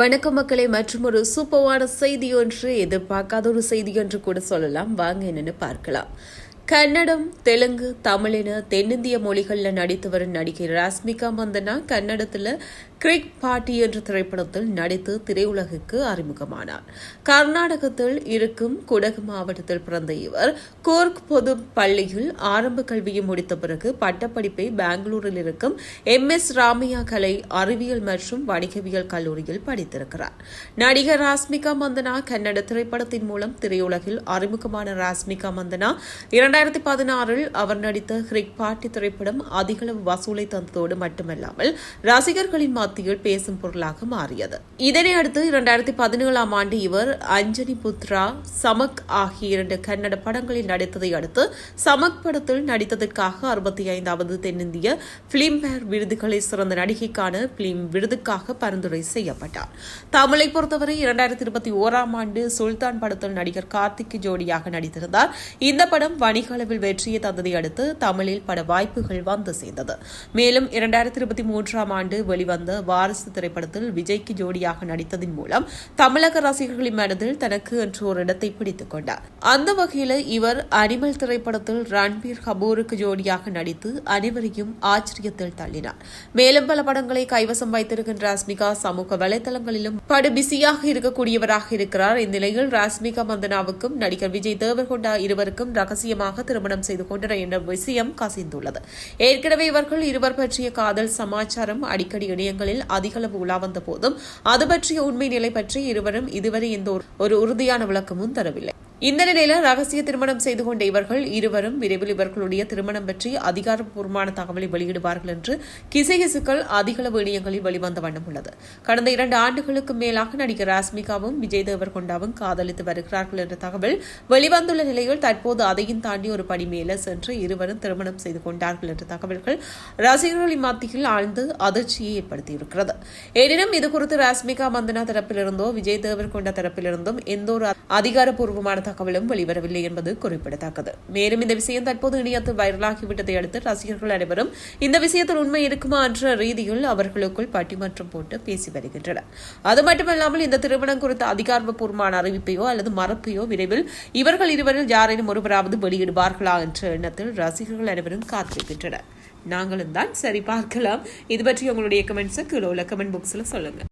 வணக்கம் மக்களை மற்றும் ஒரு சூப்பர்வான செய்தி ஒன்று எதிர்பார்க்காத ஒரு செய்தி என்று கூட சொல்லலாம். வாங்க என்னன்னு பார்க்கலாம். கன்னடம் தெலுங்கு தமிழின தென்னிந்திய மொழிகளில் நடித்து வரும் நடிகை ராஸ்மிகா மந்தனா கன்னடத்தில் கிரிக் பாட்டி என்ற திரைப்படத்தில் நடித்து திரையுலகுக்கு அறிமுகமானார். கர்நாடகத்தில் இருக்கும் குடகு மாவட்டத்தில் பிறந்த இவர் கோர்க் பொது பள்ளியில் ஆரம்ப கல்வியை முடித்த பிறகு பட்டப்படிப்பை பெங்களூரில் இருக்கும் எம் எஸ் ராமையா கலை அறிவியல் மற்றும் வணிகவியல் கல்லூரியில் படித்திருக்கிறார். நடிகர் ராஸ்மிகா மந்தனா கன்னட திரைப்படத்தின் மூலம் திரையுலகில் அறிமுகமான ராஸ்மிகா மந்தனா இரண்டாயிரத்தி இரண்டாயிரத்தி பதினாறில் அவர் நடித்த ஹிரிக் பாட்டி திரைப்படம் அதிகளவு வசூலை தந்ததோடு மட்டுமல்லாமல் ரசிகர்களின் மத்தியில் பேசும் பொருளாக மாறியது. இதனை அடுத்து இரண்டாயிரத்தி பதினேழாம் ஆண்டு இவர் அஞ்சனி புத்ரா சமக் ஆகிய இரண்டு கன்னட படங்களில் நடித்ததை அடுத்து சமக் படத்தில் நடித்ததற்காக அறுபத்தி ஐந்தாவது தென்னிந்திய பிலிம்பேர் விருதுகளை சிறந்த நடிகைக்கான பிலிம் விருதுக்காக பரிந்துரை செய்யப்பட்டார். தமிழை பொறுத்தவரை இரண்டாயிரத்தி இருபத்தி ஓராம் ஆண்டு சுல்தான் படத்தில் நடிகர் கார்த்திக் ஜோடியாக நடித்திருந்தார். இந்த படம் வணிக அதிக அளவில் வெற்றியை தந்ததை அடுத்து தமிழில் பட வாய்ப்புகள் வந்து சேர்ந்தது. மேலும் இரண்டாயிரத்தி இருபத்தி மூன்றாம் ஆண்டு வெளிவந்த வாரிசு திரைப்படத்தில் விஜய்க்கு ஜோடியாக நடித்ததன் மூலம் தமிழக ரசிகர்களின் மனதில் தனக்கு என்று ஒரு இடத்தை பிடித்துக் கொண்டார். அந்த வகையில் இவர் அனிமல் திரைப்படத்தில் ரன்பீர் கபூருக்கு ஜோடியாக நடித்து அனைவரையும் ஆச்சரியத்தில் தள்ளினார். மேலும் பல படங்களை கைவசம் வைத்திருக்கின்ற ராஸ்மிகா சமூக வலைதளங்களிலும் படு பிஸியாக இருக்கக்கூடியவராக இருக்கிறார். இந்நிலையில் ராஸ்மிகா மந்தனாவுக்கும் நடிகர் விஜய் தேவர்கொண்டா இருவருக்கும் ரகசியமாக திருமணம் செய்து கொண்டனர் என்ற விஷயம் கசிந்துள்ளது. ஏற்கனவே இவர்கள் இருவர் பற்றிய காதல் சமாச்சாரம் அடிக்கடி இணையங்களில் அதிகளவு உலாவந்த போதும் அது பற்றிய உண்மை நிலை பற்றி இருவரும் இதுவரை எந்த ஒரு- ஒரு உறுதியான விளக்கமும் தரவில்லை. இந்த நிலையில ரகசிய திருமணம் செய்து கொண்ட இவர்கள் இருவரும் விரைவில் இவர்களுடைய திருமணம் பற்றி அதிகாரப்பூர்வமான தகவலை வெளியிடுவார்கள் என்று கிசைகிசுக்கள் அதிகளவு இணையங்களில் வெளிவந்த வண்ணம் உள்ளது. கடந்த இரண்டு ஆண்டுகளுக்கு மேலாக நடிகர் ராஸ்மிகாவும் விஜய் தேவர்கொண்டாவும் காதலித்து வருகிறார்கள் என்ற தகவல் வெளிவந்துள்ள நிலையில் தற்போது அதையும் தாண்டி ஒரு படி மேலே சென்று இருவரும் திருமணம் செய்து கொண்டார்கள் என்ற தகவல்கள் ரசிகர்களின் மத்தியில் ஆழ்ந்து அதிர்ச்சியை ஏற்படுத்தியிருக்கிறது. எனினும் இதுகுறித்து ராஸ்மிகா மந்தனா தரப்பிலிருந்தோ விஜய் தேவர்கொண்டா தரப்பிலிருந்தும் எந்த ஒரு அதிகாரப்பூர்வமான தகவலும் வெளிவரவில்லை என்பது குறிப்பிடத்தக்கது. மேலும் இந்த விஷயம் தற்போது இணையத்தில் வைரலாகிவிட்டதை அடுத்து ரசிகர்கள் அனைவரும் இந்த விஷயத்தில் உண்மை இருக்குமா என்ற ரீதியில் அவர்களுக்குள் பட்டிமன்றம் போட்டு பேசி வருகின்றனர். அது மட்டுமல்லாமல் இந்த திருமணம் குறித்த அதிகாரப்பூர்வமான அறிவிப்பையோ அல்லது மறப்பையோ விரைவில் இவர்கள் இருவரில் யாரேனும் ஒருவராவது வெளியிடுவார்களா என்ற எண்ணத்தில் ரசிகர்கள் அனைவரும் காத்திருக்கின்றனர். நாங்களும் தான் சரி பார்க்கலாம் இது பற்றி உங்களுடைய கமெண்ட்ஸை கீழே உள்ள கமெண்ட் பாக்ஸில் சொல்லுங்கள்